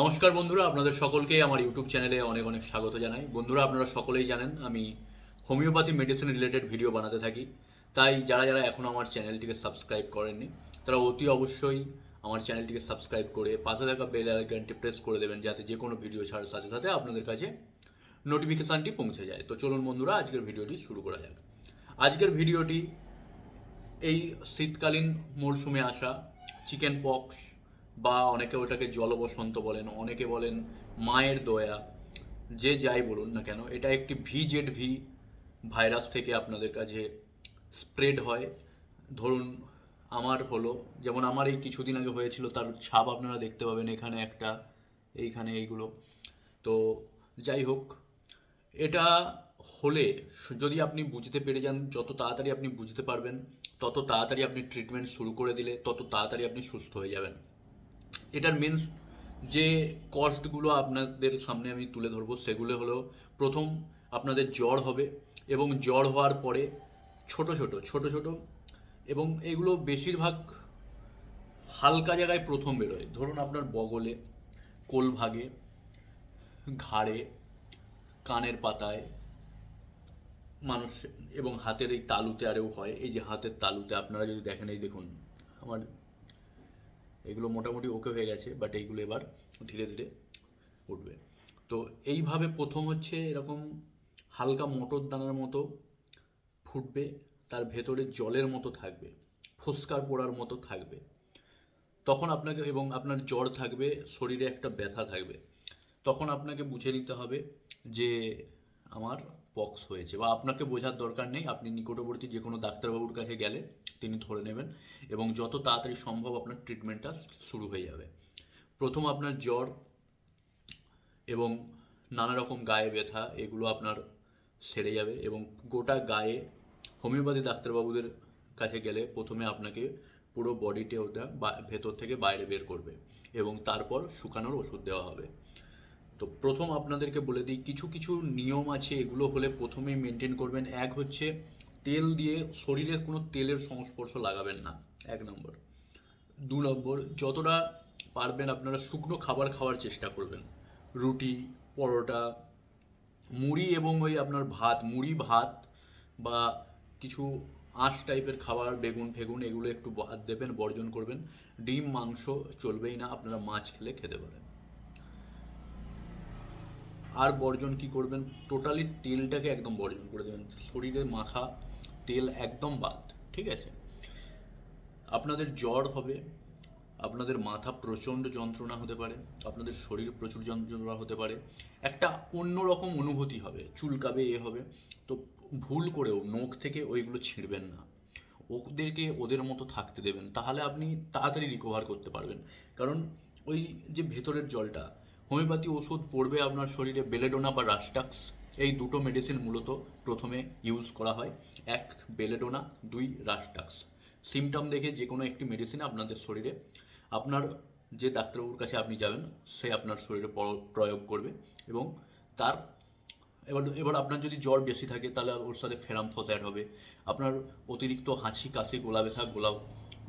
নমস্কার বন্ধুরা, আপনাদের সকলকে আমার ইউটিউব চ্যানেলে অনেক অনেক স্বাগত জানাই। বন্ধুরা, আপনারা সকলেই জানেন আমি হোমিওপ্যাথি মেডিসিন রিলেটেড ভিডিও বানাতে থাকি। তাই যারা যারা এখনও আমার চ্যানেলটিকে সাবস্ক্রাইব করেননি, তারা অতি অবশ্যই আমার চ্যানেলটিকে সাবস্ক্রাইব করে পাশে থাকা বেল আইকনটি প্রেস করে দেবেন, যাতে যে কোনো ভিডিও ছাড়ার সাথে সাথে আপনাদের কাছে নোটিফিকেশানটি পৌঁছে যায়। তো চলুন বন্ধুরা, আজকের ভিডিওটি শুরু করা যাক। আজকের ভিডিওটি এই শীতকালীন মরশুমে আসা চিকেন পক্স বা অনেকে ওটাকে জলবসন্ত বলেন, অনেকে বলেন মায়ের দয়া, যে যাই বলুন না কেন, এটা একটি ভিজেড ভি ভাইরাস থেকে আপনাদের কাছে স্প্রেড হয়। ধরুন, আমার হলো, যেমন আমার এই কিছুদিন আগে হয়েছিল, তার ছাপ আপনারা দেখতে পাবেন এখানে একটা, এইখানে এইগুলো। তো যাই হোক, এটা হলে যদি আপনি বুঝতে পেরে যান, যত তাড়াতাড়ি আপনি বুঝতে পারবেন, তত তাড়াতাড়ি আপনি ট্রিটমেন্ট শুরু করে দিলে তত তাড়াতাড়ি আপনি সুস্থ হয়ে যাবেন। এটার মেন যে কস্টগুলো আপনাদের সামনে আমি তুলে ধরবো, সেগুলো হলো, প্রথম আপনাদের জ্বর হবে এবং জ্বর হওয়ার পরে ছোট ছোট ছোট ছোট এবং এগুলো বেশিরভাগ হালকা জায়গায় প্রথম বেরোয়। ধরুন আপনার বগলে কোলভাগে ঘাড়ে, কানের পাতায়, মানুষ এবং হাতের এই তালুতে আরেও হয়। এই যে হাতের তালুতে আপনারা যদি দেখেন, এই দেখুন, আমার এগুলো মোটামুটি ওকে হয়ে গেছে বাট এইগুলো এবার ধীরে ধীরে উঠবে। তো এইভাবে প্রথম হচ্ছে এরকম হালকা মটর দানার মতো ফুটবে, তার ভেতরে জলের মতো থাকবে, ফুসকার পোড়ার মতো থাকবে। তখন আপনাকে এবং আপনার জ্বর থাকবে, শরীরে একটা ব্যথা থাকবে। তখন আপনাকে বুঝে নিতে হবে যে আমার পক্স হয়েছে বা আপনাকে বোঝার দরকার নেই, আপনি নিকটবর্তী যে কোনো ডাক্তারবাবুর কাছে গেলে তিনি ধরে নেবেন এবং যত তাড়াতাড়ি সম্ভব আপনার ট্রিটমেন্টটা শুরু হয়ে যাবে। প্রথম আপনার জ্বর এবং নানা রকম গায়ে ব্যথা, এগুলো আপনার সেরে যাবে এবং গোটা গায়ে হোমিওপ্যাথি ডাক্তারবাবুদের কাছে গেলে প্রথমে আপনাকে পুরো বডিতে ওটা ভেতর থেকে বাইরে বের করবে এবং তারপর শুকানোর ওষুধ দেওয়া হবে। তো প্রথম আপনাদেরকে বলে দিই, কিছু কিছু নিয়ম আছে, এগুলো হলে প্রথমেই মেনটেন করবেন। এক হচ্ছে তেল দিয়ে শরীরের কোনো তেলের সংস্পর্শ লাগাবেন না, এক নম্বর। দু নম্বর, যতটা পারবেন আপনারা শুকনো খাবার খাওয়ার চেষ্টা করবেন। রুটি, পরোটা, মুড়ি এবং ওই আপনার ভাত, মুড়ি, ভাত বা কিছু আঁশ টাইপের খাবার, বেগুন, ফেগুন, এগুলো একটু বাদ দেবেন, বর্জন করবেন। ডিম, মাংস চলবেই না, আপনারা মাছ খেলে খেতে পারেন। আর বর্জন কি করবেন? টোটালি তেলটাকে একদম বর্জন করে দেবেন। শরীরে মাখা তেল একদম বাদ, ঠিক আছে? আপনাদের জ্বর হবে, আপনাদের মাথা প্রচণ্ড যন্ত্রণা হতে পারে, আপনাদের শরীর প্রচুর যন্ত্রণা হতে পারে। একটা অন্যরকম অনুভূতি হবে, চুলকাবে, এ হবে। তো ভুল করেও নখ থেকে ওইগুলো ছিঁড়বেন না। ওদেরকে ওদের মতো থাকতে দেবেন, তাহলে আপনি তাড়াতাড়ি রিকভার করতে পারবেন। কারণ ওই যে ভেতরের জলটা হোমিওপ্যাথি ওষুধ পড়বে আপনার শরীরে বেলেডোনা বা রাস্টাক্স। এই দুটো মেডিসিন মূলত প্রথমে ইউজ করা হয়। এক, বেলেডোনা, দুই, রাস্টাক্স। সিমটম দেখে যে কোনো একটি মেডিসিন আপনাদের শরীরে, আপনার যে ডাক্তারবাবুর কাছে আপনি যাবেন, সে আপনার শরীরে প্র- প্রয়োগ করবে এবং তার, এবার এবার আপনার যদি জ্বর বেশি থাকে, তাহলে ওর সাথে ফেরাম ফসঅ্যাড হবে। আপনার অতিরিক্ত হাঁচি, কাশি গোলা ব্যথা গোলা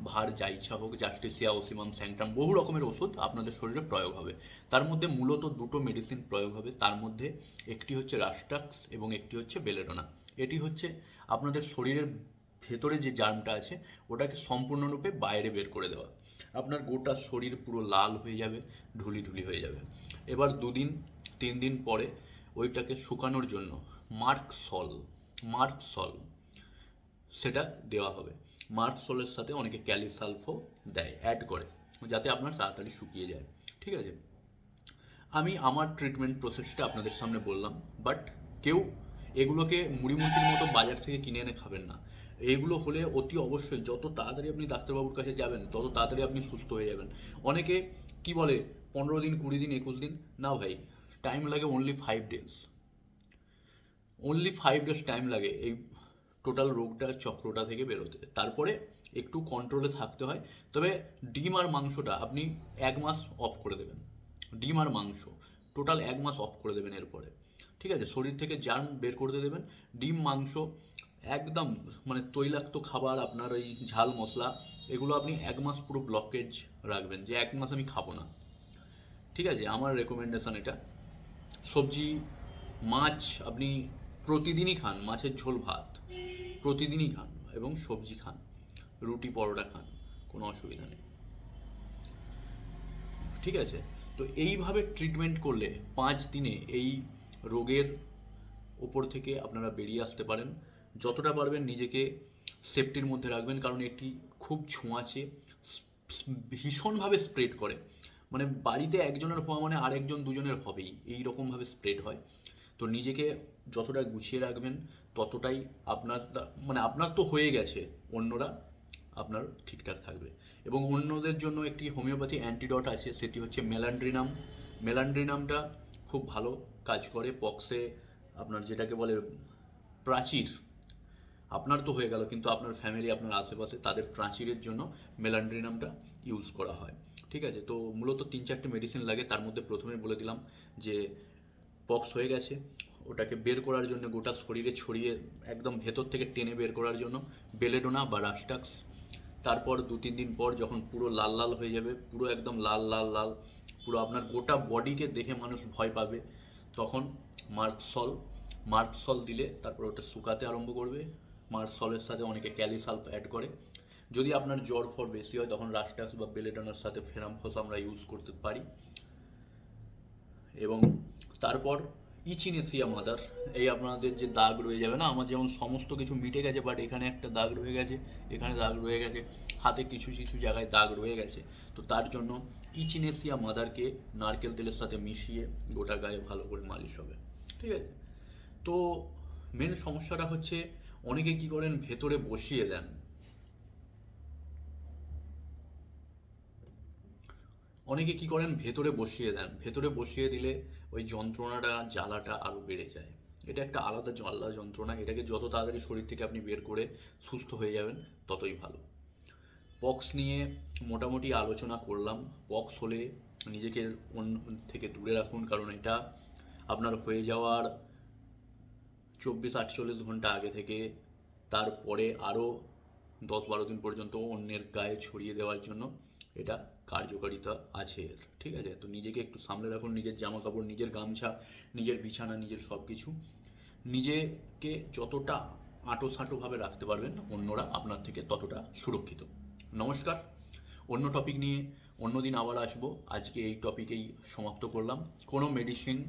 ভার, যা ইচ্ছা হোক, জাস্টিসিয়া, ওসিমাম, স্যাংটাম, বহু রকমের ওষুধ আপনাদের শরীরে প্রয়োগ হবে। তার মধ্যে মূলত দুটো মেডিসিন প্রয়োগ হবে। তার মধ্যে একটি হচ্ছে রাস্টাক্স এবং একটি হচ্ছে বেলেডোনা এটি হচ্ছে আপনাদের শরীরের ভেতরে যে জার্মটা আছে, ওটাকে সম্পূর্ণরূপে বাইরে বের করে দেওয়া। আপনার গোটা শরীর পুরো লাল হয়ে যাবে, ঢুলি ঢুলি হয়ে যাবে। এবার দুদিন, তিন দিন পরে ওইটাকে শুকানোর জন্য মার্ক সল মার্ক সল সেটা দেওয়া হবে। মার্ক সলের সাথে অনেকে ক্যালিসালফো দেয় অ্যাড করে, যাতে আপনার তাড়াতাড়ি শুকিয়ে যায়। ঠিক আছে? আমি আমার ট্রিটমেন্ট প্রসেসটা আপনাদের সামনে বললাম বাট কেউ এগুলোকে মুড়িমুড়ির মতো বাজার থেকে কিনে এনে খাবেন না। এইগুলো হলে অতি অবশ্যই যত তাড়াতাড়ি আপনি ডাক্তারবাবুর কাছে যাবেন, তত তাড়াতাড়ি আপনি সুস্থ হয়ে যাবেন। অনেকে কি বলে, পনেরো দিন, কুড়ি দিন, একুশ দিন? না ভাই টাইম লাগে only five days only five days time লাগে। এই টোটাল রোগটার চক্রটা থেকে বেরোতে। তারপরে একটু কন্ট্রোলে থাকতে হয়। তবে ডিম আর মাংসটা আপনি এক মাস অফ করে দেবেন। ডিম আর মাংস, টোটাল এক মাস অফ করে দেবেন এরপরে। ঠিক আছে? শরীর থেকে জার্ম বের করতে দেবেন। ডিম, মাংস, একদম মানে তৈলাক্ত খাবার, আপনার ওই ঝাল মশলা, এগুলো আপনি এক মাস পুরো ব্লকেজ রাখবেন যে এক মাস আমি খাব না। ঠিক আছে? আমার রেকমেন্ডেশন এটা। সবজি, মাছ আপনি প্রতিদিনই খান, মাছের ঝোল, ভাত। প্রতিদিনই খান এবং সবজি খান, রুটি পরোটা খান, কোনো অসুবিধা নেই। ঠিক আছে? তো এইভাবে ট্রিটমেন্ট করলে পাঁচ দিনে এই রোগের ওপর থেকে আপনারা বেরিয়ে আসতে পারেন। যতটা পারবেন নিজেকে সেফটির মধ্যে রাখবেন, কারণ এটি খুব ছোঁয়াচে ভীষণভাবে স্প্রেড করে। মানে বাড়িতে একজনের হওয়া মানে আরেকজন দুজনের হবেই এই রকমভাবে স্প্রেড হয়। তো নিজেকে যতটা গুছিয়ে রাখবেন, ততটাই আপনার মানে আপনার তো হয়ে গেছে, অন্যরা আপনার ঠিকঠাক থাকবে। এবং অন্যদের জন্য একটি হোমিওপ্যাথি অ্যান্টিডট আছে, সেটি হচ্ছে মেলান্ড্রিনাম। মেলান্ড্রিনামটা খুব ভালো কাজ করে, পক্সে আপনার যেটাকে বলে প্রাচীর। আপনার তো হয়ে গেল, কিন্তু আপনার ফ্যামিলি আপনার আশেপাশে, তাদের প্রাচীরের জন্য মেলান্ড্রিনামটা ইউজ করা হয়। ঠিক আছে? তো মূলত তিন চারটে মেডিসিন লাগে, তার মধ্যে প্রথমে বলে দিলাম যে, পক্স হয়ে গেছে ওটাকে বের করার জন্য গোটা শরীরে ছড়িয়ে একদম ভেতর থেকে টেনে বের করার জন্য বেলেডোনা বা রাস্টাক্স তারপর দু তিন দিন পর যখন পুরো লাল লাল হয়ে যাবে, পুরো একদম লাল লাল লাল, পুরো আপনার গোটা বডিকে দেখে মানুষ ভয় পাবে। তখন মার্কসল মার্কসল দিলে তারপর ওটা শুকাতে আরম্ভ করবে। মার্কসলের সাথে অনেকে ক্যালিসালফ অ্যাড করে। যদি আপনার জ্বর ফর বেশি হয়, তখন রাস্টাক্স বা বেলেডোনার সাথে ফেরামফোস আমরা ইউজ করতে পারি। এবং তারপর ইচিনেসিয়া মাদার। এই আপনাদের যে দাগ রয়ে যাবে না, আমার যেমন সমস্ত কিছু মিটে গেছে বাট এখানে একটা দাগ রয়ে গেছে, এখানে দাগ রয়ে গেছে, হাতে কিছু কিছু জায়গায় দাগ রয়ে গেছে। তো তার জন্য ইচিনেসিয়া মাদারকে নারকেল তেলের সাথে মিশিয়ে গোটা গায়ে ভালো করে মালিশ হবে। ঠিক আছে? তো মেন সমস্যাটা হচ্ছে, অনেকে কি করেন? ভেতরে বসিয়ে দেন। অনেকে কি করেন? ভেতরে বসিয়ে দেন। ভেতরে বসিয়ে দিলে ওই যন্ত্রণাটা, জ্বালাটা আরও বেড়ে যায়। এটা একটা আলাদা জ্বালা যন্ত্রণা। এটাকে যত তাড়াতাড়ি শরীর থেকে আপনি বের করে সুস্থ হয়ে যাবেন, ততই ভালো। পক্স নিয়ে মোটামুটি আলোচনা করলাম। পক্স হলে নিজেকে অন্য থেকে দূরে রাখুন, কারণ এটা আপনার হয়ে যাওয়ার চব্বিশ আটচল্লিশ ঘণ্টা আগে থেকে তারপরে আরও দশ বারো দিন পর্যন্ত অন্যের গায়ে ছড়িয়ে দেওয়ার জন্য এটা কার্যকারিতা আছে। এর ঠিক আছে? তো নিজেকে একটু সামলে রাখুন, নিজের জামা কাপড় নিজের গামছা, নিজের বিছানা, নিজের সব কিছু নিজেকে যতটা আঁটো সাঁটোভাবে রাখতে পারবেন, অন্যরা আপনার থেকে ততটা সুরক্ষিত। নমস্কার। অন্য টপিক নিয়ে অন্যদিন আবার আসব। আজকে এই টপিকেই সমাপ্ত করলাম। কোনো মেডিসিন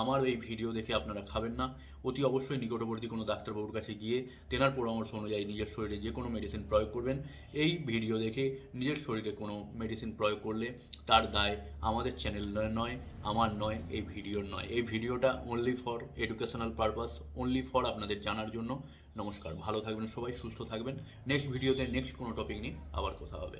আমার এই ভিডিও দেখে আপনারা খাবেন না। অতি অবশ্যই নিকটবর্তী কোনো ডাক্তারবাবুর কাছে গিয়ে তেনার পরামর্শ অনুযায়ী নিজের শরীরে যে কোনো মেডিসিন প্রয়োগ করবেন। এই ভিডিও দেখে নিজের শরীরে কোনো মেডিসিন প্রয়োগ করলে তার দায় আমাদের চ্যানেল নয় আমার নয়, এই ভিডিওর নয়। এই ভিডিওটা only for educational purpose only for আপনাদের জানার জন্য। নমস্কার, ভালো থাকবেন সবাই, সুস্থ থাকবেন। নেক্সট ভিডিওতে নেক্সট কোনো টপিক নিয়ে আবার কথা হবে।